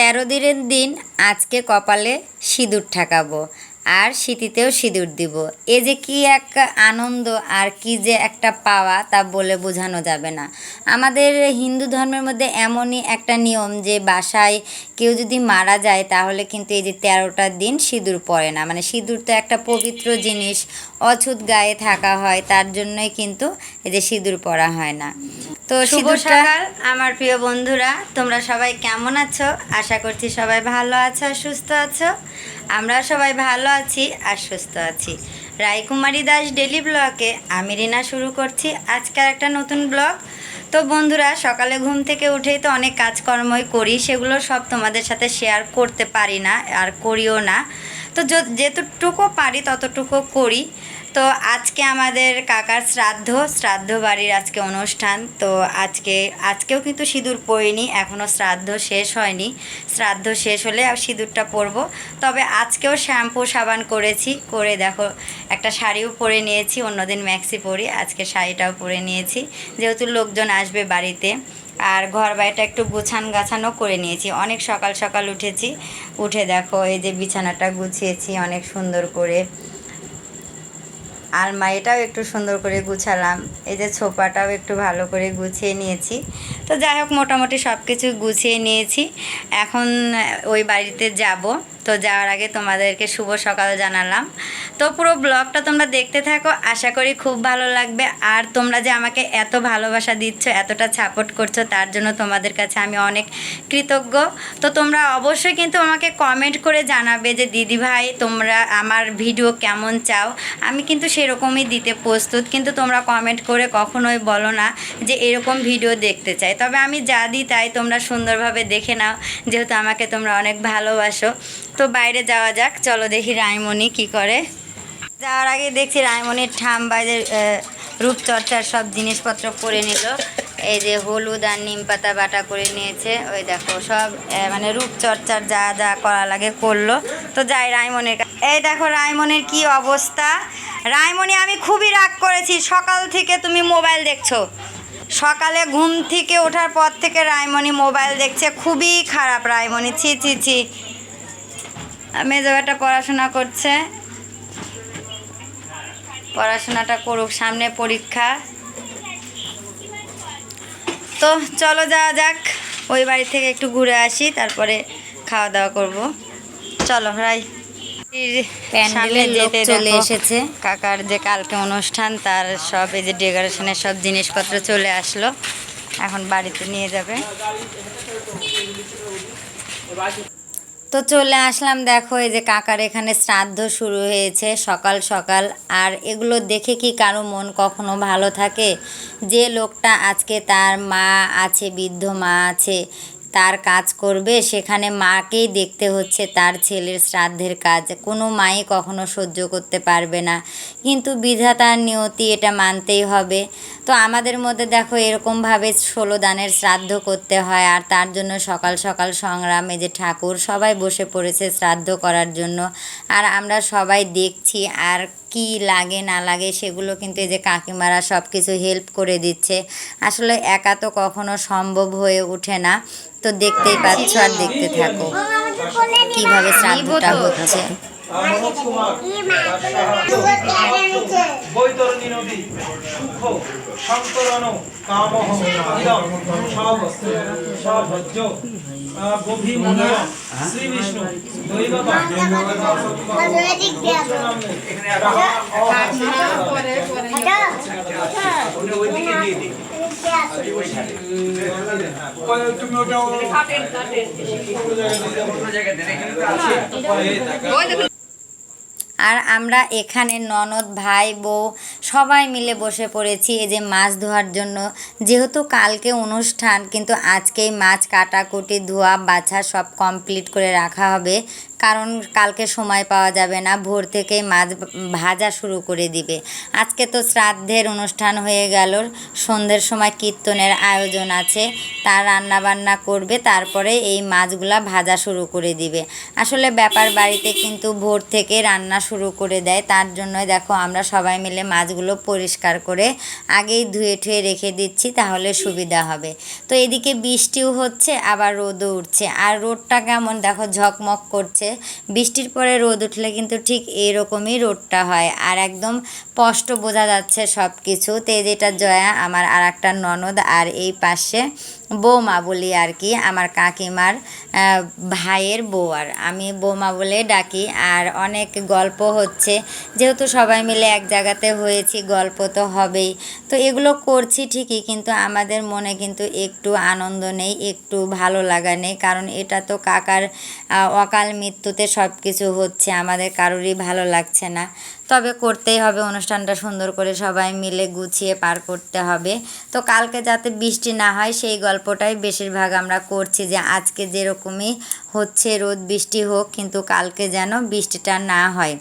তেরো দিনের দিন আজকে কপালে সিঁদুর ঠাকাবো আর শীতিতেও সিঁদুর দিব। এ যে কি এক আনন্দ আর কি যে একটা পাওয়া তা বলে বোঝানো যাবে না। আমাদের হিন্দু ধর্মের মধ্যে এমনই একটা নিয়ম যে বাসায় কেউ যদি মারা যায় তাহলে কিন্তু এই যে তেরোটা দিন সিঁদুর পড়ে না। মানে সিঁদুর তো একটা পবিত্র জিনিস, অছুত গায়ে থাকা হয়, তার জন্যই কিন্তু এই যে সিঁদুর পরা হয় না। তো শুভ সকাল আমার প্রিয় বন্ধুরা তোমরা সবাই কেমন আছো? আশা করছি সবাই ভালো আছো আর সুস্থ আছো। আমরা সবাই ভালো আছি আর সুস্থ আছি। রায়কুমারী দাস ডেলি ব্লগে আমি রিনা শুরু করছি আজকের একটা নতুন ব্লগ। তো বন্ধুরা সকালে ঘুম থেকে উঠেই তো অনেক কাজকর্মই করি সেগুলো সব তোমাদের সাথে শেয়ার করতে পারি না আর করিও না। তো যেতটুকু পারি ততটুকু করি। তো আজকে আমাদের কাকার শ্রাদ্ধ শ্রাদ্ধ বাড়ির আজকে অনুষ্ঠান। তো আজকে, আজকেও কিন্তু সিঁদুর পরিনি এখনও শ্রাদ্ধ শেষ হয়নি। শ্রাদ্ধ শেষ হলে আর সিঁদুরটা পরবো। তবে আজকেও শ্যাম্পু, সাবান করেছি, করে দেখো, একটা শাড়িও পরে নিয়েছি, অন্যদিন ম্যাক্সি পরি, আজকে শাড়িটাও পরে নিয়েছি। যেহেতু লোকজন আসবে বাড়িতে, আর ঘর বাড়িটা একটু গুছান গাছানো করে নিয়েছি। অনেক সকাল সকাল উঠেছি, উঠে দেখো, এই যে বিছানাটা গুছিয়েছি অনেক সুন্দর করে। আলমারিটাও একটু সুন্দর করে গুছালাম। এই যে ছোপাটাও একটু ভালো করে গুছিয়ে নিয়েছি। তো যাই হোক, মোটামুটি সব কিছু গুছিয়ে নিয়েছি। এখন ওই বাড়িতে যাব। তো যাওয়ার আগে তোমাদেরকে শুভ সকাল জানালাম। তো পুরো ব্লগটা তোমরা দেখতে থাকো, আশা করি খুব ভালো লাগবে। আর তোমরা যে আমাকে এত ভালোবাসা দিচ্ছ, এতটা সাপোর্ট করছ, তার জন্য তোমাদের কাছে আমি অনেক কৃতজ্ঞ। তো তোমরা অবশ্যই কিন্তু আমাকে কমেন্ট করে জানাবে যে, দিদি ভাই, তোমরা আমার ভিডিও কেমন চাও? আমি কিন্তু সেরকমই দিতে প্রস্তুত, কিন্তু তোমরা কমেন্ট করে কখনোই বলো না যে, এরকম ভিডিও দেখতে চাই। তবে আমি যা দিই তাই তোমরা সুন্দরভাবে দেখে নাও, যেহেতু আমাকে তোমরা অনেক ভালোবাসো। তো বাইরে যাওয়া যাক। চলো দেখি রায়মণি কি করে। যাওয়ার আগে দেখছি রায়মণির ঠাম বাইরে রূপচর্চার সব জিনিসপত্র করে নিল। এই যে হলুদ আর নিম পাতা বাটা করে নিয়েছে। ওই দেখো সব মানে রূপচর্চার যা যা করা লাগে করল। তো যাই রায়মণির কা- এই দেখো রায়মণির কি অবস্থা। রায়মণি আমি খুবই রাগ করেছি। সকাল থেকে তুমি মোবাইল দেখছ। সকালে ঘুম থেকে ওঠার পর থেকে রায়মণি মোবাইল দেখছে। খুবই খারাপ রায়মণি ছি ছি ছি। মেজবাটা পড়াশোনা করছে। পড়াশোনাটা করুক সামনে পরীক্ষা। তো চলো যাওয়া যাক ওই বাড়ি থেকে একটু ঘুরে আসি তারপরে খাওয়া দাওয়া করব। চলো রাই। চলে এসেছে। কাকার যে কালকে অনুষ্ঠান তার সব এই যে ডেকোরেশনের সব জিনিসপত্র চলে আসলো। এখন বাড়িতে নিয়ে যাবে। তো চলে আসলাম, দেখো এই যে কাকার এখানে শ্রাদ্ধ শুরু হয়েছে সকাল সকাল। আর এগুলো দেখে কি কারও মন কখনো ভালো থাকে? যে লোকটা আজকে তার মা আছে, বৃদ্ধ মা আছে তার কাজ করবে, সেখানে মাকেই দেখতে হচ্ছে তার ছেলের শ্রাদ্ধের কাজ। কোনো মাই কখনো সহ্য করতে পারবে না। কিন্তু বিধাতার নিয়তি এটা মানতেই হবে। তো আমাদের মধ্যে দেখো, এরকমভাবে ষোলো দানের শ্রাদ্ধ করতে হয়, আর তার জন্য সকাল সকাল সংগ্রামে যে ঠাকুর, সবাই বসে পড়েছে শ্রাদ্ধ করার জন্য। আর আমরা সবাই দেখছি আর কি লাগে, না লাগে, সেগুলো কিন্তু এই যে কাকিমারা সব কিছু হেল্প করে দিচ্ছে। আসলে একা তো কখনো সম্ভব হয়ে ওঠে না। তো দেখতেই পাচ্ছ আর দেখতে থাকো কীভাবে শ্রাদ্ধটা হচ্ছে। বৈতরণী নদী সুখ শ্রী বিষ্ণু আর আমরা এখানে ননদ, ভাই, বউ সবাই মিলে বসে পড়েছি এই যে মাছ ধোয়ার জন্য। যেহেতু কালকে অনুষ্ঠান, কিন্তু আজকেই মাছ, কাটাকুটি, ধোয়া, বাছা সব কমপ্লিট করে রাখা হবে। কারণ কালকে সময় পাওয়া যাবে না, ভোর থেকেই মাছ ভাজা শুরু করে দিবে। আজকে তো শ্রাদ্ধের অনুষ্ঠান হয়ে গেল, সন্ধ্যের সময় কীর্তনের আয়োজন আছে, তার রান্না বান্না করবে, তারপরে এই মাছগুলা ভাজা শুরু করে দিবে। আসলে ব্যাপার বাড়িতে কিন্তু ভোর থেকে রান্না শুরু করে দেয়, তার জন্যই দেখো আমরা সবাই মিলে মাছগুলো পরিষ্কার করে আগেই ধুয়ে ঠুয়ে রেখে দিচ্ছি, তাহলে সুবিধা হবে। তো এদিকে বৃষ্টিও হচ্ছে, আবার রোদও উঠছে। আর রোদটা কেমন? দেখো ঝকমক করছে। বৃষ্টির পরে রোদ উঠলে কিন্তু ঠিক এরকমই রোদটা হয়। আর একদম স্পষ্ট বোঝা যাচ্ছে সব কিছু তো যেটা জয়া, আমার আর একটা ননদ আর এই পাশে বৌমা বলি আর কি, আমার কাকিমার ভাইয়ের বউ আর। আমি বৌমা বলে ডাকি আর অনেক গল্প হচ্ছে। যেহেতু সবাই মিলে এক জায়গাতে হয়েছি, গল্প তো হবেই। তো এগুলো করছি ঠিকই, কিন্তু আমাদের মনে কিন্তু একটু আনন্দ নেই, একটু ভালো লাগা নেই। কারণ এটা তো কাকার অকাল মৃত্যুতে সব কিছু হচ্ছে, আমাদের কারোরই ভালো লাগছে না। তবে করতেই হবে, অনুষ্ঠানটা সুন্দর করে সবাই মিলে গুছিয়ে পার করতে হবে। তো কালকে যাতে বৃষ্টি না হয়, সেই গল্পটাই বেশিরভাগ আমরা করছি যে আজকে যেরকমই হচ্ছে, রোদ বৃষ্টি হোক, কিন্তু কালকে যেন বৃষ্টিটা না হয়।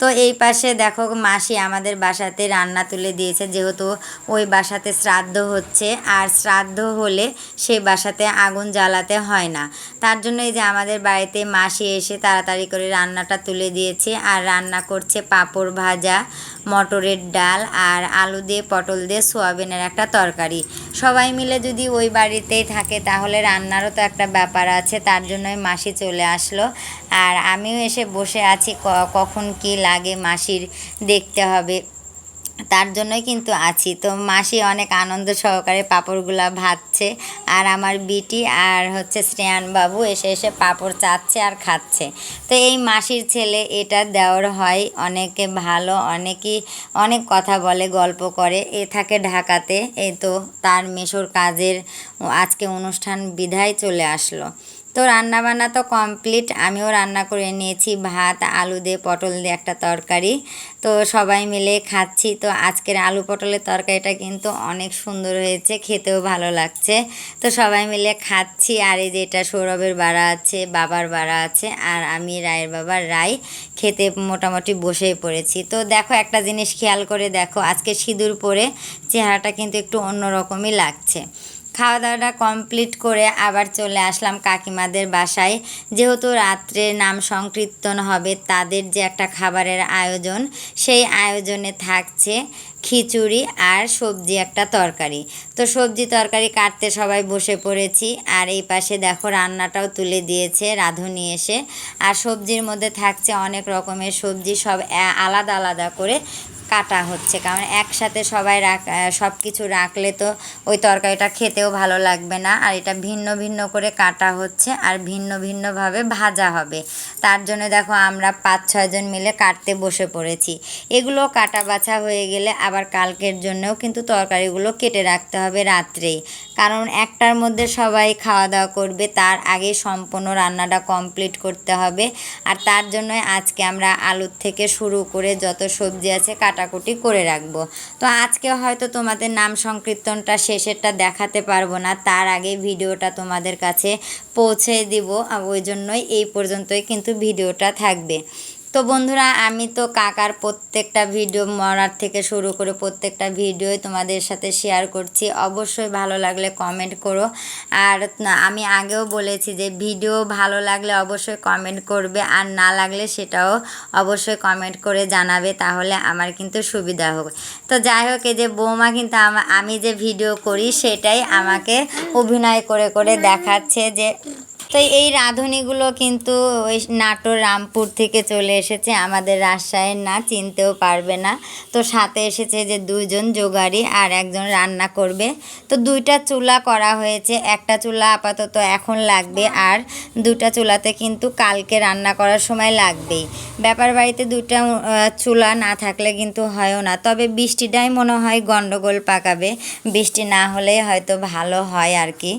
তো এই পাশে দেখো মাসি আমাদের বাসাতে রান্না তুলে দিয়েছে, যেহেতু ওই বাসাতে শ্রাদ্ধ হচ্ছে, আর শ্রাদ্ধ হলে সেই বাসাতে আগুন জ্বালাতে হয় না। তার জন্য এই যে আমাদের বাড়িতে মাসি এসে তাড়াতাড়ি করে রান্নাটা তুলে দিয়েছে, আর রান্না করছে পাঁপড় ভাজা মটরের ডাল আর আলু দিয়ে পটল দিয়ে সোয়াবিনের একটা তরকারি। সবাই মিলে যদি ওই বাড়িতেই থাকে, তাহলে রান্নারও তো একটা ব্যাপার আছে, তার জন্যই মাসি চলে আসলো। আর আমিও এসে বসে আছি কখন কি লাগে মাসির দেখতে হবে। তার জন্যই কিন্তু আছি। তো মাসি অনেক আনন্দ সহকারে পাঁপড়গুলা ভাজছে আর আমার বিটি আর হচ্ছে শ্রেয়ান বাবু এসে এসে পাঁপড় চাচ্ছে আর খাচ্ছে। তো এই মাসির ছেলে এটা দেওয়ার হয়, অনেকে ভালো, অনেকেই অনেক কথা বলে, গল্প করে। এ থাকে ঢাকাতে, এই তো তার মেশোর কাজের আজকে অনুষ্ঠান বিধায় চলে আসলো। তো রান্না বান্না তো কমপ্লিট। আমিও রান্না করে নিয়েছি ভাত, আলু দিয়ে পটল দিয়ে একটা তরকারি। তো সবাই মিলে খাচ্ছি। তো আজকের আলু পটলের তরকারিটা কিন্তু অনেক সুন্দর হয়েছে, খেতেও ভালো লাগছে। তো সবাই মিলে খাচ্ছি। আর এই যে এটা সৌরভের বাড়া আছে, বাবার বাড়া আছে, আর আমি, রায়ের বাবার রায় খেতে মোটামুটি বসেই পড়েছি। তো দেখো একটা জিনিস খেয়াল করে দেখো, আজকে সিঁদুর পরে চেহারাটা কিন্তু একটু অন্যরকমই লাগছে। খাওয়া দাওয়াটা কমপ্লিট করে আবার চলে আসলাম কাকিমাদের বাসায়। যেহেতু রাত্রে নাম সংকীর্তন হবে, তাদের যে একটা খাবারের আয়োজন, সেই আয়োজনে থাকছে খিচুড়ি আর সবজি একটা তরকারি। তো সবজি তরকারি কাটতে সবাই বসে পড়েছি, আর এই পাশে দেখো রান্নাটাও তুলে দিয়েছে রাঁধুনি এসে। আর সবজির মধ্যে থাকছে অনেক রকমের সবজি, সব আলাদা আলাদা করে কাটা হচ্ছে, কারণ একসাথে সবাই রাখ সব কিছু রাখলে তো ওই তরকারিটা খেতেও ভালো লাগবে না। আর এটা ভিন্ন ভিন্ন করে কাটা হচ্ছে আর ভিন্ন ভিন্নভাবে ভাজা হবে। তার জন্য দেখো আমরা পাঁচ ছয়জন মিলে কাটতে বসে পড়েছি। এগুলো কাটা বাছা হয়ে গেলে আবার কালকের জন্যও কিন্তু তরকারিগুলো কেটে রাখতে হবে রাত্রেই কারণ একটার মধ্যে সবাই খাওয়া দাওয়া করবে, তার আগে সম্পূর্ণ রান্নাটা কমপ্লিট করতে হবে। আর তার জন্যই আজকে আমরা আলুর থেকে শুরু করে যত সবজি আছে কাটাকুটি করে রাখব। তো আজকে হয়তো তোমাদের নাম সংকীর্তনটা শেষেরটা দেখাতে পারব না, তার আগে ভিডিওটা তোমাদের কাছে পৌঁছে দিব ওই জন্যই এই পর্যন্তই কিন্তু ভিডিওটা থাকবে। তো বন্ধুরা, আমি তো কাকার প্রত্যেকটা ভিডিও, মরার থেকে শুরু করে প্রত্যেকটা ভিডিওই তোমাদের সাথে শেয়ার করছি। অবশ্যই ভালো লাগলে কমেন্ট করো। আর আমি আগেও বলেছি যে ভিডিও ভালো লাগলে অবশ্যই কমেন্ট করবে, আর না লাগলে সেটাও অবশ্যই কমেন্ট করে জানাবে, তাহলে আমার কিন্তু সুবিধা হবে। তো যাই হোক, এই যে বৌমা কিন্তু আমা- আমি যে ভিডিও করি, সেটাই আমাকে অভিনয় করে করে দেখাচ্ছে যে তো এই রাঁধুনিগুলো কিন্তু ওই নাটোর রামপুর থেকে চলে এসেছে। আমাদের রাজশাহীর না চিনতেও পারবে না। তো সাথে এসেছে যে দুইজন জোগাড়ি আর একজন রান্না করবে। তো দুইটা চুলা করা হয়েছে। একটা চুলা আপাতত এখন লাগবে আর দুটা চুলাতে কিন্তু কালকে রান্না করার সময় লাগবেই। ব্যাপার বাড়িতে আহ, চুলা না থাকলে কিন্তু হয়ও না। তবে বৃষ্টিটাই মনে হয় গন্ডগোল পাকাবে। বৃষ্টি না হলে হয়তো ভালো হয় আর কি।